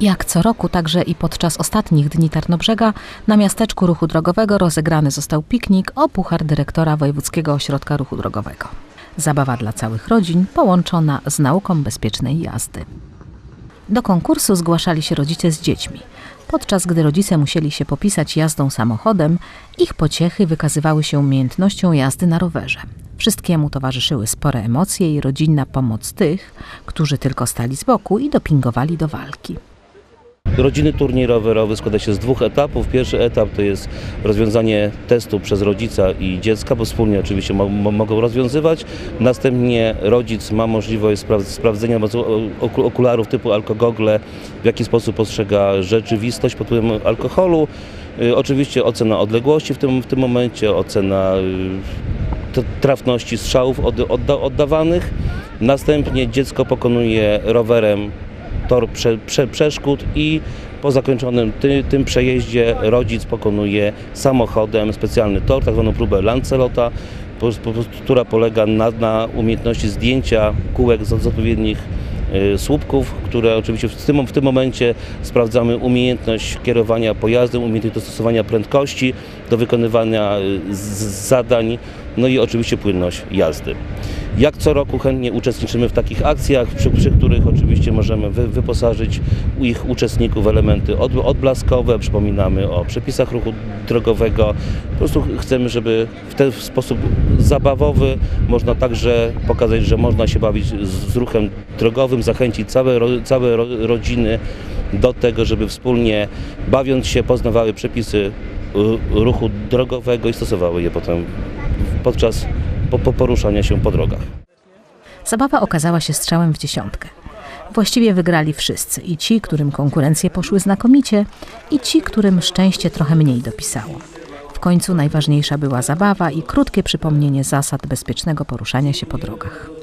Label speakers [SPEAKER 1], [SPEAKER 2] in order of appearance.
[SPEAKER 1] Jak co roku, także i podczas ostatnich dni Tarnobrzega, na miasteczku ruchu drogowego rozegrany został piknik o puchar dyrektora Wojewódzkiego Ośrodka Ruchu Drogowego. Zabawa dla całych rodzin, połączona z nauką bezpiecznej jazdy. Do konkursu zgłaszali się rodzice z dziećmi. Podczas gdy rodzice musieli się popisać jazdą samochodem, ich pociechy wykazywały się umiejętnością jazdy na rowerze. Wszystkiemu towarzyszyły spore emocje i rodzinna pomoc tych, którzy tylko stali z boku i dopingowali do walki.
[SPEAKER 2] Rodziny turniej rowerowy składa się z dwóch etapów. Pierwszy etap to jest rozwiązanie testu przez rodzica i dziecka, bo wspólnie oczywiście mo- mo- mogą rozwiązywać. Następnie rodzic ma możliwość spraw- sprawdzenia okularów typu alkogogle, w jaki sposób postrzega rzeczywistość pod wpływem alkoholu. Y, Oczywiście ocena odległości w tym, w tym momencie, ocena y, trafności strzałów od, odda, oddawanych. Następnie dziecko pokonuje rowerem tor prze, prze, przeszkód i po zakończonym ty, tym przejeździe rodzic pokonuje samochodem specjalny tor, tak zwaną próbę Lancelota, która polega na, na umiejętności zdjęcia kółek z, odpowiednich y, słupków, które oczywiście w tym, w tym momencie sprawdzamy umiejętność kierowania pojazdem, umiejętność dostosowania prędkości do wykonywania y, zadań, no i oczywiście płynność jazdy. Jak co roku chętnie uczestniczymy w takich akcjach, przy, przy których oczywiście możemy wy, wyposażyć ich uczestników w elementy od, odblaskowe, przypominamy o przepisach ruchu drogowego. Po prostu chcemy, żeby w ten sposób zabawowy można także pokazać, że można się bawić z, z ruchem drogowym, zachęcić całe, całe ro, rodziny do tego, żeby wspólnie bawiąc się poznawały przepisy ruchu drogowego i stosowały je potem podczas po, po poruszania się po drogach.
[SPEAKER 1] Zabawa okazała się strzałem w dziesiątkę. Właściwie wygrali wszyscy i ci, którym konkurencje poszły znakomicie, i ci, którym szczęście trochę mniej dopisało. W końcu najważniejsza była zabawa i krótkie przypomnienie zasad bezpiecznego poruszania się po drogach.